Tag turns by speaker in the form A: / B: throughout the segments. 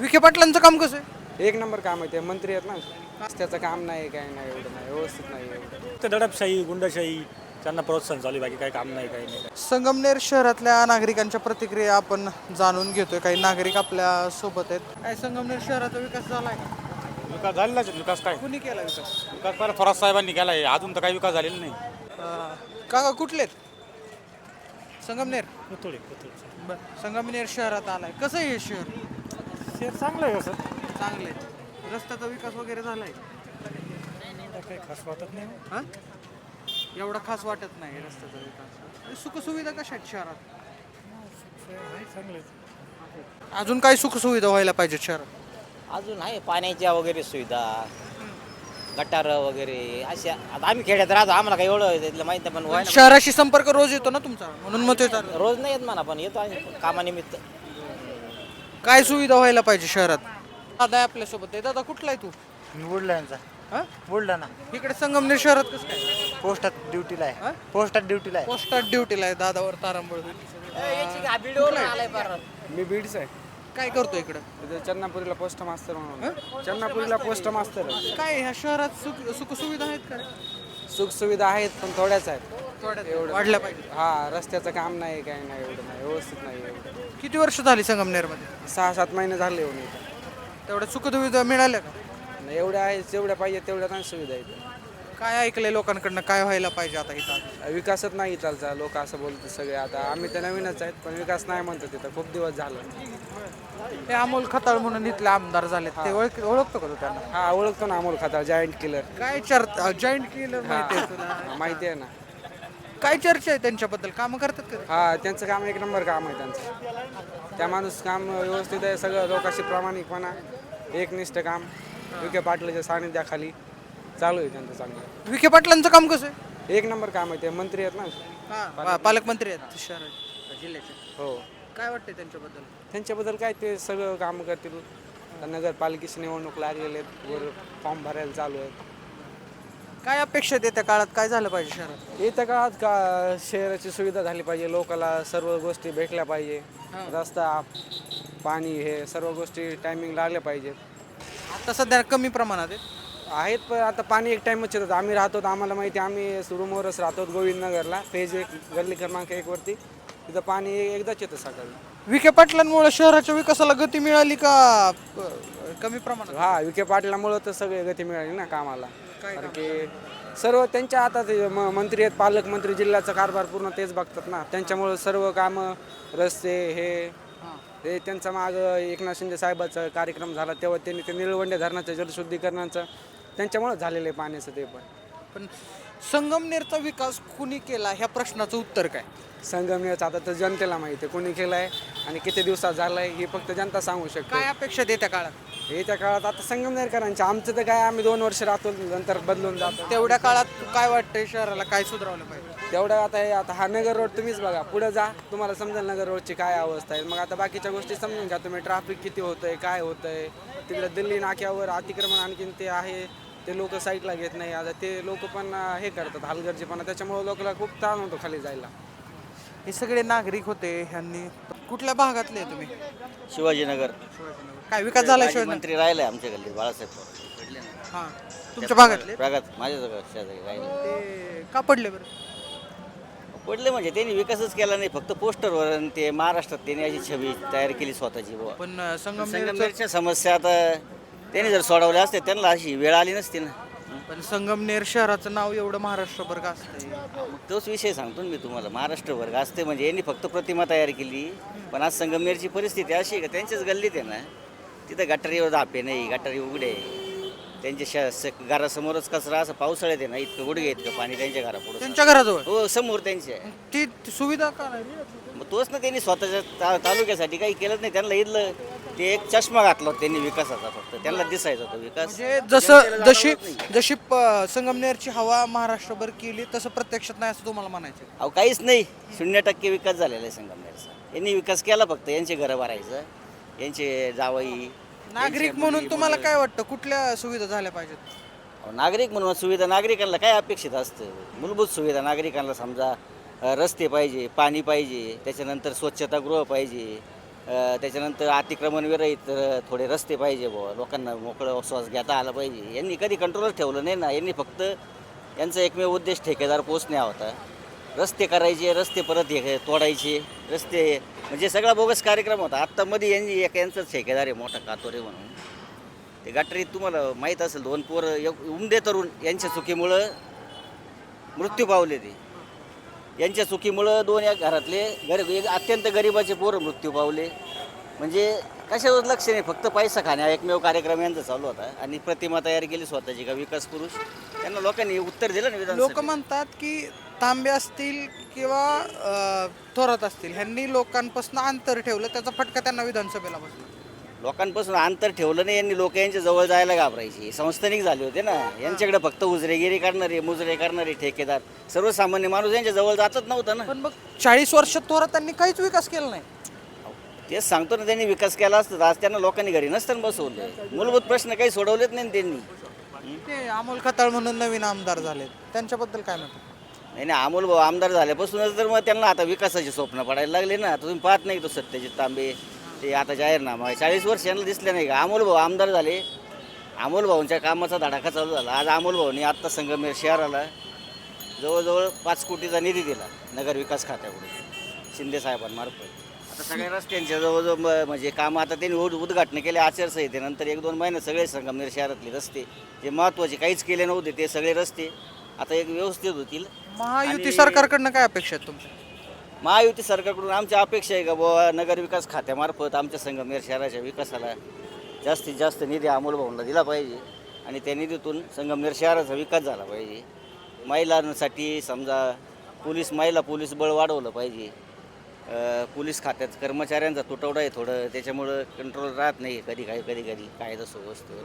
A: विखे पाटलांचं काम कसं आहे?
B: एक नंबर काम आहे ते मंत्री आहेत ना. त्याचं काम नाही काय नाही एवढं नाही व्यवस्थित नाही एवढं.
C: ते दडपशाही गुंडशाही त्यांना प्रोत्साहन चालू आहे बाकी काही काम नाही काही नाही.
A: संगमनेर शहरातल्या नागरिकांच्या प्रतिक्रिया आपण जाणून घेतोय. काही नागरिक आपल्यासोबत आहेत. काय संगमनेर शहराचा विकास झालाय का?
D: विकास झालेलाच आहे, विकास काय?
A: कुणी केला विकास?
D: विकास परत थोरात साहेबांनी केला आहे अजून तर काही विकास झालेला नाही.
A: अं, काका कुठले आहेत? संगमनेर?
C: पुतळे पुतळे.
A: बर संगमनेर शहरात आलाय. कसं आहे हे शहर?
C: ते चांगलं आहे असं?
A: चांगलं आहे. रस्त्याचा विकास वगैरे झालाय.
C: काही खास वाटत नाही.
A: हा? एवढा खास वाटत नाही रस्त्याचा विकास. सुखसुविधा कशा आहेत शहरात?
C: आहे चांगलं
A: अजून काय सुखसुविधा व्हायला पाहिजे शहरात?
E: अजून आहे पाण्याच्या वगैरे सुविधा गटार वगैरे अशा आता आम्ही खेड्यात राहतो आम्हाला काही एवढं त्यातलं माहीत नाही पण व्हायला
A: शहराशी संपर्क रोज येतो ना तुमचा? म्हणून मग ते.
E: रोज नाही येत म्हणा पण येतो आम्ही कामानिमित्त.
A: काय सुविधा व्हायला पाहिजे शहरात? दादा आहे आपल्यासोबत आहे. दादा कुठला आहे तू?
F: बुलढाणा
A: हा?
F: बुलढाणा
A: इकडे संगमनेर शहरात कसं काय?
F: पोस्टात ड्युटीला
A: हा?
F: आहे. पोस्टात ड्युटीला आहे.
A: पोस्टात ड्युटीला आहे दादावर तारांबळ
B: मी बीडच आहे.
A: काय करतो इकडं?
B: इथं चन्नापुरीला पोस्ट मास्तर म्हणून. चन्नापुरीला पोस्ट मास्तर आहे.
A: काय ह्या शहरात सुख सुखसुविधा आहेत का?
B: सुखसुविधा आहेत पण थोड्याच आहेत.
A: वाढल्या पाहिजे.
B: हा रस्त्याचं काम नाही काय नाही एवढं नाही व्यवस्थित नाही एवढं.
A: किती वर्ष झाली संगमनेरमध्ये?
B: सहा सात महिने झाले येऊन इथं
A: तेवढ्या सुखसुविधा मिळाल्या का?
B: नाही, एवढ्या आहेत जेवढ्या पाहिजे तेवढ्या नाही सुविधा आहेत.
A: काय ऐकलंय लोकांकडनं? काय व्हायला पाहिजे आता इथं?
B: विकासच नाही चालचा लोक असं बोलतात सगळे. आता आम्ही तर नवीनच आहेत पण विकास नाही म्हणतो तिथं. खूप दिवस झालं.
A: ते अमोल खताळ म्हणून इथले आमदार झाले ते ओळख ओळखतो का तू त्यांना?
B: हा ओळखतो ना अमोल खाता जायंट किलर
A: काय चर्चा जॉईंट केलं माहिती आहे तुला?
B: माहिती आहे ना.
A: काय चर्चा आहे त्यांच्याबद्दल? कामं करतात का?
B: हा त्यांचं काम एक नंबर काम आहे त्यांचं. त्या माणूस काम व्यवस्थित आहे. सगळं लोकांशी प्रामाणिकपणा एकनिष्ठ काम. विखे पाटलाच्या सानिध्याखाली. चालू आहे त्यांचं चांगलं.
A: विखे पाटलांचं काम कसं आहे?
B: एक नंबर काम आहे ते मंत्री आहेत ना.
A: पालकमंत्री आहेत शहर जिल्ह्याचे.
B: हो.
A: काय वाटतंय त्यांच्याबद्दल?
B: त्यांच्याबद्दल काय ते सगळं काम करतील. नगरपालिकेची निवडणूक लागलेली आहेत वर फॉर्म भरायला चालू आहेत.
A: काय अपेक्षा आहेत येत्या काळात? काय झालं पाहिजे शहरात?
B: येत्या काळात का शहराची सुविधा झाली पाहिजे लोकाला सर्व गोष्टी भेटल्या पाहिजे. रस्ता पाणी हे सर्व गोष्टी टायमिंग लागल्या पाहिजेत.
A: आता सध्या कमी प्रमाणात आहे
B: आहेत पण आता पाणी एक टाइमच येतात आम्ही राहतो आम्हाला माहिती आम्ही रूमवरच राहतो गोविंदनगरला. फेज एक गल्ली क्रमांक एक वरती. तिथं पाणी एकदाच येतं सकाळी
A: विखे पाटलांमुळे शहराच्या विकासाला गती मिळाली का प- कमी प्रमाणात?
B: हा विखे पाटलामुळं तर सगळे गती मिळाली ना कामाला. कारण की सर्व त्यांच्या हातात आहे. म- मंत्री आहेत पालकमंत्री जिल्ह्याचा कारभार पूर्ण तेच बघतात ना. त्यांच्यामुळं सर्व कामं रस्ते हे. हे त्यांचा माग एकनाथ शिंदे साहेबाचा कार्यक्रम झाला. तेव्हा त्यांनी ते निळवंडे धरणाचं जलशुद्धीकरणाचं त्यांच्यामुळं झालेलं आहे पाण्याचं ते पण.
A: पण संगमनेरचा विकास कुणी केला? ह्या प्रश्नाचं उत्तर काय?
B: संगमनेरचं आता तर जनतेला माहिती आहे कोणी केलं आहे आणि किती दिवसात झालं आहे हे फक्त जनता सांगू शकते.
A: काय अपेक्षा येत्या काळात?
B: येत्या काळात आता संगमनेरकरांचे आमचं तर काय आम्ही दोन वर्ष राहतो नंतर बदलून जातो.
A: तेवढ्या काळात काय वाटतंय शहराला? काय सुधारवलं पाहिजे?
B: तेवढं आता हे आता हा नगर रोड तुम्हीच बघा. पुढे जा. तुम्हाला समजेल नगर रोडची काय अवस्था आहे. मग आता बाकीच्या गोष्टी समजून घ्या. तुम्ही ट्रॅफिक किती होतंय काय होतंय? तिकडे दिल्ली नाक्यावर अतिक्रमण आणखीन ते आहे. ते लोक साईडला घेत नाही. आता ते लोक पण हे करतात हलगर्जीपणा. त्याच्यामुळे लोकांना खूप ताण होतो खाली जायला.
A: हे सगळे नागरिक होते ह्यांनी कुठल्या भागातले आहे तुम्ही?
E: शिवाजीनगर.
A: काय विकास झाला शिवाय
E: मंत्री राहिले आमच्या गल्लीत बाळासाहेब पवार. ना.
A: हा. तुमच्या भागातले?
E: प्रगत माझ्या शेजारी राहिले.
A: ते का पडले बरं?
E: पडले म्हणजे त्यांनी विकासच केला नाही. फक्त पोस्टरवर आणि ते महाराष्ट्रात त्यांनी अशी छबी तयार केली स्वतःची. बुवा
A: पण अं,
E: संगमनेरच्या समस्या आता त्यांनी जर सोडवल्या असते त्यांना अशी वेळ आली नसती ना.
A: पण संगमनेर शहराचं नाव एवढं महाराष्ट्रभर का असतंय.
E: मग तोच विषय सांगतो ना मी तुम्हाला. महाराष्ट्र वर्ग असते म्हणजे यांनी फक्त प्रतिमा तयार केली पण आज संगमनेरची परिस्थिती अशी आहे का त्यांच्याच गल्लीत आहे ना तिथं गटारीवर धापे नाही गटारी उघडे. आहे. त्यांच्या श स- घरासमोरच कचरा असं पावसाळ्यात आहे ना इतकं गुडघे इतकं पाणी त्यांच्या घरापुढं
A: त्यांच्या घराजवळ?
E: हो समोर त्यांचे
A: ती ती सुविधा का नाही
E: मग तोच ना त्यांनी स्वतःच्या ता तालुक्यासाठी काही केलंच नाही. त्यांना इथलं ते एक चष्मा घातला होता त्यांनी विकासाचा फक्त. त्यांना दिसायचा तो विकास.
A: म्हणजे जसं जशी जशी प- संगमनेरची हवा महाराष्ट्रभर केली तसं प्रत्यक्षात नाही असं तुम्हाला म्हणायचं
E: अहो काहीच नाही. शून्य टक्के विकास झालेला आहे संगमनेरचा. यांनी विकास केला फक्त. यांचे घरं भरायचं. यांचे जावई
A: नागरिक म्हणून तुम्हाला. काय वाटतं? कुठल्या सुविधा झाल्या पाहिजेत?
E: अहो, नागरिक म्हणून सुविधा नागरिकांना काय अपेक्षित असतं? मूलभूत सुविधा नागरिकांना समजा अ, रस्ते पाहिजे पाणी पाहिजे त्याच्यानंतर स्वच्छतागृह पाहिजे अ, त्याच्यानंतर अतिक्रमण विरहित अ, थोडे रस्ते पाहिजे बुवा लोकांना मोकळं श्वास घेता आला पाहिजे. यांनी कधी कंट्रोलच ठेवलं नाही ना यांनी फक्त यांचा एकमेव उद्देश ठेकेदार पोचणे हा होता. रस्ते करायचे रस्ते परत हे तोडायचे रस्ते म्हणजे सगळा बोगस कार्यक्रम होता. आत्ता मध्ये यांनी एक यांचाच ठेकेदार आहे मोठा कातोरे म्हणून. ते गाठरी तुम्हाला माहीत असेल दोन पोरं एक उमदे तरुण यांच्या चुकीमुळं मृत्यू पावले ते. यांच्या चुकीमुळं दोन या घरातले गरीब एक अत्यंत गरिबाचे पोरं मृत्यू पावले. म्हणजे कशावर लक्ष नाही फक्त पैसा खाण्या एकमेव कार्यक्रम यांचा चालू होता. आणि प्रतिमा तयार केली स्वतःची का विकास पुरुष. त्यांना लोकांनी उत्तर दिलं ना
A: लोक म्हणतात की तांबे असतील किंवा थोरात असतील ह्यांनी लोकांपासून अंतर ठेवलं त्याचा फटका त्यांना विधानसभेला बसला.
E: लोकांपासून अंतर ठेवलं नाही यांनी लोक यांच्या जवळ जायला घाबरायची. संस्थानिक झाले होते ना. यांच्याकडे फक्त उजरेगिरी करणारे मुजरे करणारे ठेकेदार. सर्वसामान्य माणूस यांच्या जवळ जातच नव्हता ना.
A: पण मग चाळीस वर्षात थोरातांनी काहीच विकास केला नाही.
E: तेच सांगतो ना त्यांनी विकास केला असता आज त्यांना लोकांनी घरी नसताना बसवले. मूलभूत प्रश्न काही सोडवलेच नाही ना त्यांनी.
A: ते अमोल खताळ म्हणून नवीन आमदार झाले त्यांच्याबद्दल काय म्हणतो
E: नाही नाही अमोल भाऊ आमदार झाल्यापासूनच तर मग त्यांना आता विकासाची स्वप्न पडायला लागले ना. आता तुम्ही पाहत नाही तो सत्यजित तांबे. ते आता जाहीरनामा आहे. चाळीस वर्ष यांना दिसले नाही का? अमोल भाऊ आमदार झाले. अमोल भाऊंच्या कामाचा धडाका चालू झाला. आज अमोल भाऊनी आत्ता संगमेर शहराला जवळजवळ पाच कोटीचा निधी दिला नगर विकास खात्याकडून. शिंदे साहेबांमार्फत. आता सगळ्या रस्त्यांच्या जवळजवळ म्हणजे कामं आता त्यांनी उद उद्घाटन केले आचारसंहितेनंतर एक दोन महिने सगळे संगमनेर शहरातले रस्ते. जे महत्त्वाचे काहीच केले नव्हते ते सगळे रस्ते. आता एक व्यवस्थित होतील.
A: महायुती
E: आणि-
A: सरकारकडनं काय अपेक्षा आहेत तुमच्या?
E: महायुती सरकारकडून आमची अपेक्षा आहे का बुवा नगर विकास खात्यामार्फत आमच्या संगमनेर शहराच्या विकासाला जास्तीत जास्त निधी अमोल भाऊंना दिला पाहिजे आणि त्या निधीतून संगमनेर शहराचा विकास झाला पाहिजे. महिलांसाठी समजा पोलीस महिला पोलीस बळ वाढवलं पाहिजे. अ, पोलीस खात्यात कर्मचाऱ्यांचा तुटवडा आहे थोडं त्याच्यामुळं कंट्रोल राहत नाही कधी काही कधी कधी कायदा सुव्यवस्थेवर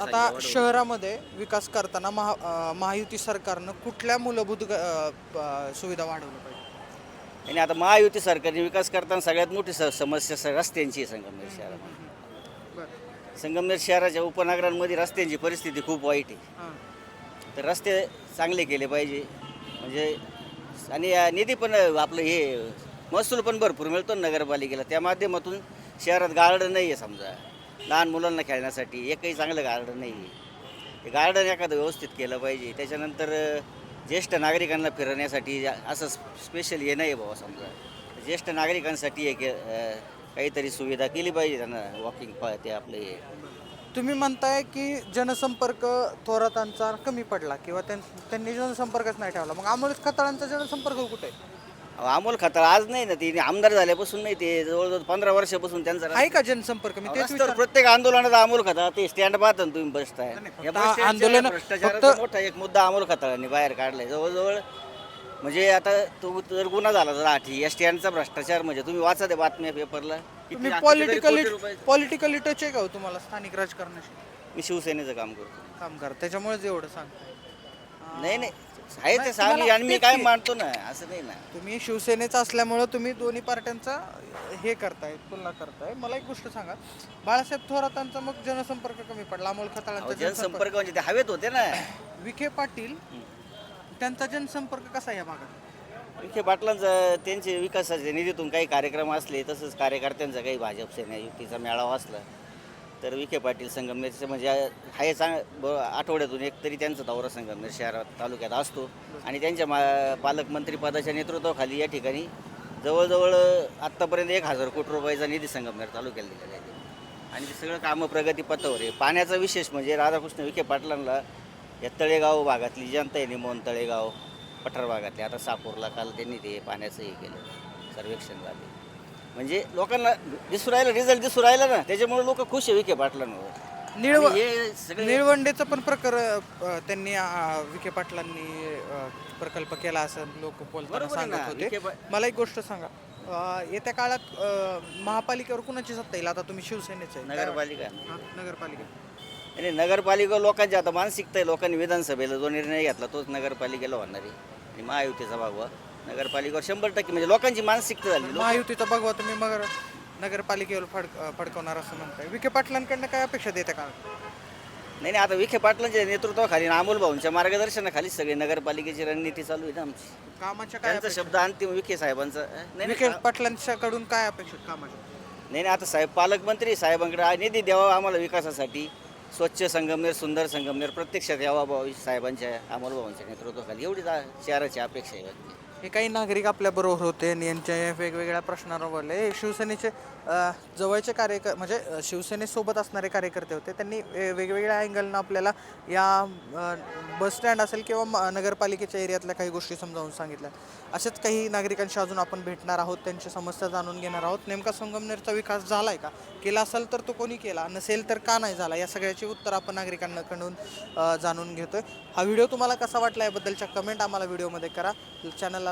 A: आता. शहरामध्ये विकास करताना महा अ, महायुती सरकारनं कुठल्या मूलभूत ग- अ, प- सुविधा वाढवल्या पाहिजे?
E: आणि आता महायुती सरकारने विकास करताना सगळ्यात मोठी स- समस्या स- रस्त्यांची आहे संगमनेर शहरामध्ये. संगमनेर शहराच्या उपनगरांमध्ये रस्त्यांची परिस्थिती खूप वाईट आहे.
A: हां.
E: तर रस्ते चांगले केले पाहिजे. म्हणजे आणि निधी पण आपलं हे महसूल पण भरपूर मिळतो ना नगरपालिकेला. त्या माध्यमातून शहरात गार्डन नाही आहे समजा. लहान मुलांना खेळण्यासाठी एकही चांगलं गार्डन नाही आहे. ते गार्डन एखादं व्यवस्थित केलं पाहिजे. त्याच्यानंतर ज्येष्ठ नागरिकांना फिरण्यासाठी असं स्पेशल हे नाही आहे बाबा समजा. ज्येष्ठ नागरिकांसाठी एक काहीतरी सुविधा केली पाहिजे त्यांना वॉकिंग ते आपलं हे.
A: तुम्ही म्हणताय की जनसंपर्क थोरातांचा कमी पडला किंवा त्यां- त्यांनी जनसंपर्कच नाही ठेवला. मग अमोल खताळांचा जनसंपर्क कुठे? आहे?
E: अमोल खताळ आज नाही ना ते आमदार झाल्यापासून नाही ते जवळजवळ पंधरा वर्षापासून त्यांचा
A: आहे का जनसंपर्क? मी तेच
E: रस्त्यावर
A: विचार
E: प्रत्येक आंदोलनात अमोल खताळ ते स्टँड पाहता ना तुम्ही बसताय. या
A: फक्त
E: बस स्टँडच्या
A: आंदोलनं-
E: भ्रष्टाचाराचा
A: फक्त-
E: मोठा एक मुद्दा अमोल खताळांनी बाहेर काढलाय. जवळजवळ म्हणजे आता तो जर गुन्हा झाला जर आठी या स्टँडचा भ्रष्टाचार म्हणजे तुम्ही वाचा ते बातम्या पेपरला. किती-
A: तुम्ही
E: कितीतरी
A: पॉलिटिकली
E: कोटी
A: पॉलिटिकली टच आहे का हो तुम्हाला स्थानिक राजकारणाशी?
E: मी शिवसेनेचं काम करतो.
A: काम करा त्याच्यामुळेच एवढं सांगताय.
E: नाही नाही. आहे ते
A: तुम्हाला
E: आणि मी काय मानतो ना असं नाही ना.
A: तुम्ही शिवसेनेचा असल्यामुळं तुम्ही दोन्ही पार्ट्यांचा हे करताय तुलना करताय. मला एक गोष्ट सांगा बाळासाहेब थोरातांचा मग जनसंपर्क कमी पडला अमोल
E: अहो,
A: खताळांचा जनसंपर्क.
E: जनसंपर्क म्हणजे ते हवेत होते ना.
A: विखे पाटील त्यांचा जनसंपर्क कसा आहे या भागात?
E: विखे पाटलांचं त्यांचे विकासाच्या निधीतून काही कार्यक्रम असले तसंच कार्यकर्त्यांचा काही भाजप सेना युतीचा मेळावा असला. तर विखे पाटील संगमनेरचं म्हणजे आहे चांग ब आठवड्यातून एक तरी त्यांचा दौरा संगमनेर शहरात तालुक्यात असतो. आणि त्यांच्या मा पालकमंत्रीपदाच्या नेतृत्वाखाली या ठिकाणी जवळजवळ आत्तापर्यंत एक हजार कोटी रुपयाचा निधी संगमनेर तालुक्याला दिलेला आहे आणि ते सगळं कामं प्रगतीपथावर आहे. पाण्याचा विशेष म्हणजे राधाकृष्ण विखे पाटलांना या तळेगाव भागातली जनता आहे निमोन तळेगाव पठार भागातली. आता सापूरला काल त्यांनी ते पाण्याचं हे केलं. सर्वेक्षण झाले. म्हणजे लोकांना दिसू राहिलं रिझल्ट दिसू राहिला ना त्याच्यामुळे लोक खुश आहे विखे पाटलांवर.
A: निळव
E: आणि हे सगळे
A: निळवंडेचं पण प्रकर अ, त्यांनी अ, विखे पाटलांनी अ, प्रकल्प केला असं लोक बोलताना
E: बरोबर आहे ना,
A: सांगत होते.
E: विखे पा-
A: मला एक गोष्ट सांगा. अ, येत्या काळात अ, महापालिकेवर कुणाची सत्ता येईल? आता तुम्ही शिवसेनेचे आहे.
E: नगरपालिका?
A: हा, नगरपालिका.
E: आणि नगरपालिका लोकांची आता मानसिकता आहे. लोकांनी विधानसभेला जो निर्णय घेतला तोच नगरपालिकेला होणार आहे. आणि महायुतीचा भागवा नगरपालिकेवर शंभर टक्के म्हणजे लोकांची मानसिकता झाली. लोक-
A: महायुतीचा भगवा तुम्ही मग नगरपालिकेवर फड फडकवणार असं म्हणताय. विखे पाटलांकडनं काय अपेक्षा देते का?
E: नाही नाही आता विखे पाटलांच्या नेतृत्वाखाली आणि अमोल भाऊंच्या मार्गदर्शनाखाली सगळी नगरपालिकेची रणनीती चालू आहे ना आमची.
A: कामाच्या काय
E: त्यांचा शब्द अंतिम विखे साहेबांचा नाही, नाही
A: विखे पाटलांच्याकडून काय अपेक्षित कामाच्या?
E: नाही नाही आता साहेब पालकमंत्री साहेबांकडे आ- निधी द्यावा आम्हाला विकासासाठी. स्वच्छ संगमनेर सुंदर संगमनेर प्रत्यक्षात यावा भाऊ साहेबांच्या अमोल भाऊंच्या नेतृत्वाखाली. एवढीच आ- शहराची अपेक्षा आहे.
A: हे काही नागरिक आपल्याबरोबर होते आणि यांच्या वेगवेगळ्या प्रश्नांवर बोलले हे शिवसेनेचे जवळचे कार्यक म्हणजे शिवसेनेसोबत असणारे कार्यकर्ते होते. त्यांनी वेगवेगळ्या अँगलनं आपल्याला या बस स्टँड असेल किंवा म- नगरपालिकेच्या एरियातल्या काही गोष्टी समजावून सांगितल्या. असेच काही नागरिकांशी अजून आपण भेटणार आहोत त्यांची समस्या जाणून घेणार आहोत. नेमका संगमनेरचा विकास झाला आहे का? केला असेल तर तो कोणी केला? नसेल तर का नाही झाला? या सगळ्याची उत्तर आपण नागरिकांकडून जाणून घेतोय. हा व्हिडिओ तुम्हाला कसा वाटला याबद्दलच्या कमेंट आम्हाला व्हिडिओमध्ये करा. चॅनलला